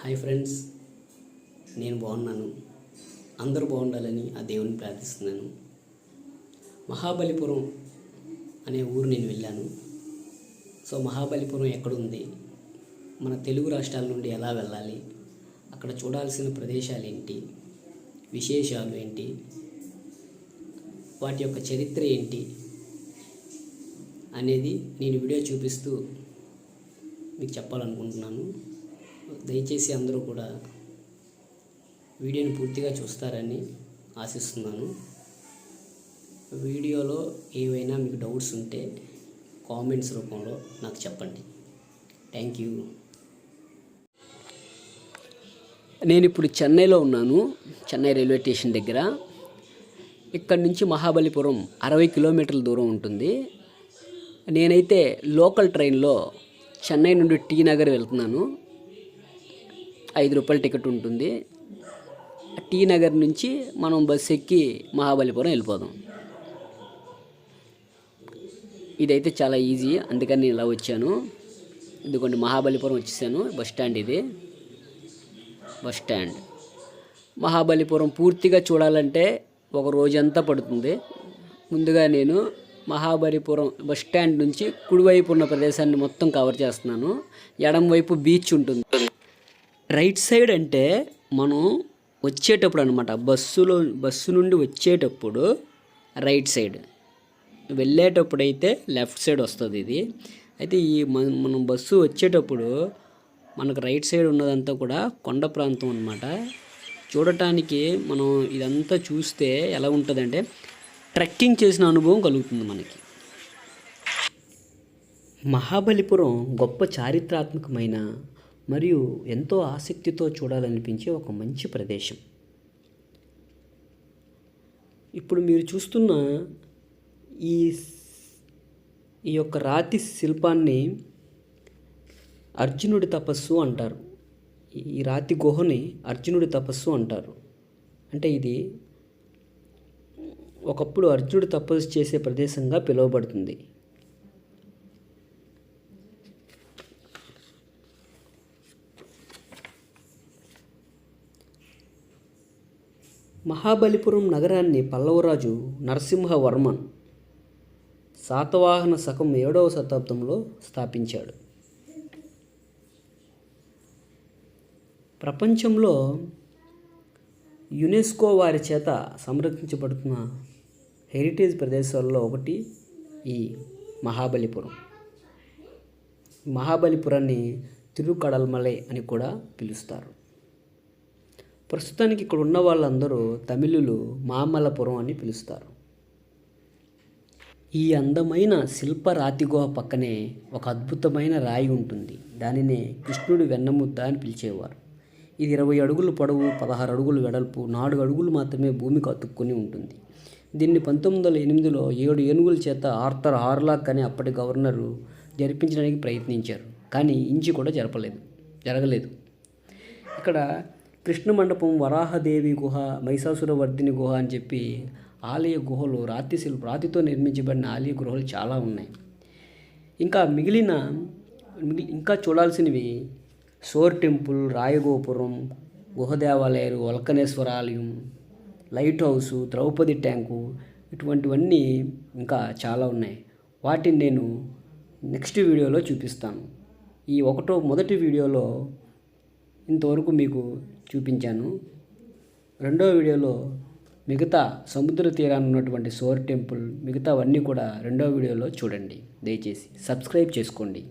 Hi friends నేను బాగున్నాను. అందరూ బాగుండాలని ఆ దేవుని ప్రార్థిస్తున్నాను. మహాబలిపురం అనే ఊరు నేను వెళ్ళాను. సో మహాబలిపురం ఎక్కడుంది? మన తెలుగు రాష్ట్రాల నుండి ఎలా వెళ్ళాలి? అక్కడ చూడాల్సిన ప్రదేశాలు ఏంటి? విశేషాలు ఏంటి? వాటి యొక్క చరిత్ర ఏంటి? అనేది నేను వీడియో చూపిస్తూ మీకు చెప్పాలనుకుంటున్నాను. దయచేసి అందరూ కూడా వీడియోని పూర్తిగా చూస్తారని ఆశిస్తున్నాను. వీడియోలో ఏవైనా మీకు డౌట్స్ ఉంటే కామెంట్స్ రూపంలో నాకు చెప్పండి. Thank you. నేను ఇప్పుడు చెన్నైలో ఉన్నాను. చెన్నై రైల్వే స్టేషన్ దగ్గర. ఇక్కడ నుంచి మహాబలిపురం అరవై కిలోమీటర్ల దూరం ఉంటుంది. నేనైతే లోకల్ ట్రైన్లో చెన్నై నుండి టీ నగర్ వెళ్తున్నాను. ఐదు రూపాయల టికెట్ ఉంటుంది. టీ నగర్ నుంచి మనం బస్సు ఎక్కి మహాబలిపురం వెళ్ళిపోదాం. ఇదైతే చాలా ఈజీ అందుకని నేను ఇలా వచ్చాను. ఇదిగోండి మహాబలిపురం వచ్చేసాను బస్ స్టాండ్ ఇది. Bus stand. మహాబలిపురం పూర్తిగా చూడాలంటే ఒక రోజంతా పడుతుంది. ముందుగా నేను మహాబలిపురం బస్ స్టాండ్ నుంచి కుడివైపు ఉన్న ప్రదేశాన్ని మొత్తం కవర్ చేస్తున్నాను. ఎడం వైపు బీచ్ ఉంటుంది. రైట్ సైడ్ అంటే మనం వచ్చేటప్పుడు అనమాట బస్సులో బస్సు నుండి వచ్చేటప్పుడు రైట్ సైడ్. వెళ్ళేటప్పుడు అయితే లెఫ్ట్ సైడ్ వస్తుంది ఇది. అయితే ఈ మనం బస్సు వచ్చేటప్పుడు మనకు రైట్ సైడ్ ఉన్నదంతా కూడా కొండ ప్రాంతం అనమాట చూడటానికి మనం ఇదంతా చూస్తే ఎలా ఉంటుందంటే ట్రెక్కింగ్ చేసిన అనుభవం కలుగుతుంది మనకి. మహాబలిపురం గొప్ప చారిత్రాత్మకమైన మరియు ఎంతో ఆసక్తితో చూడాలనిపించే ఒక మంచి ప్రదేశం. ఇప్పుడు మీరు చూస్తున్న ఈ ఈ యొక్క రాతి శిల్పాన్ని అర్జునుడి తపస్సు అంటారు. ఈ రాతి గుహని అర్జునుడి తపస్సు అంటారు. అంటే ఇది ఒకప్పుడు అర్జునుడు తపస్సు చేసే ప్రదేశంగా పిలువబడుతుంది. మహాబలిపురం నగరాన్ని పల్లవరాజు నరసింహవర్మన్ శాతవాహన శకం ఏడవ శతాబ్దంలో స్థాపించాడు. ప్రపంచంలో యునెస్కో వారి చేత సంరక్షించబడుతున్న హెరిటేజ్ ప్రదేశాల్లో ఒకటి ఈ మహాబలిపురం. మహాబలిపురాన్ని తిరుకడల్మలై అని కూడా పిలుస్తారు. ప్రస్తుతానికి ఇక్కడ ఉన్న వాళ్ళందరూ తమిళులు మామల్లపురం అని పిలుస్తారు. ఈ అందమైన శిల్ప రాతిగోహ పక్కనే ఒక అద్భుతమైన రాయి ఉంటుంది. దానినే కృష్ణుడి వెన్నముద్ద అని పిలిచేవారు. ఇది ఇరవై అడుగులు పొడవు పదహారు అడుగులు వెడల్పు నాలుగు అడుగులు మాత్రమే భూమికి అతుక్కుని ఉంటుంది. దీన్ని పంతొమ్మిది వందల ఎనిమిదిలో ఏడు ఏనుగుల చేత ఆర్థర్ హార్లాక్ అనే అప్పటి గవర్నరు జరిపించడానికి ప్రయత్నించారు. కానీ ఇంచి కూడా జరపలేదు జరగలేదు. ఇక్కడ కృష్ణ మండపం వరాహదేవి గుహ మహిషాసురవర్ధిని గుహ అని చెప్పి ఆలయ గుహలు రాతి శిల్ప రాతితో నిర్మించబడిన ఆలయ గుహలు చాలా ఉన్నాయి. ఇంకా మిగిలిన మిగిలి- ఇంకా చూడాల్సినవి సోర్ టెంపుల్ రాయగోపురం గుహ దేవాలయాలు వల్కనేశ్వర ఆలయం లైట్ హౌసు ద్రౌపది ట్యాంకు ఇటువంటివన్నీ ఇంకా చాలా ఉన్నాయి. వాటిని నేను నెక్స్ట్ వీడియోలో చూపిస్తాను. ఈ ఒకటో మొదటి వీడియోలో ఇంతవరకు మీకు చూపించాను. రెండో వీడియోలో మిగతా సముద్ర తీరాన ఉన్నటువంటి సోర్ టెంపుల్ మిగతావన్నీ కూడా రెండో వీడియోలో చూడండి. దయచేసి సబ్స్క్రైబ్ చేసుకోండి.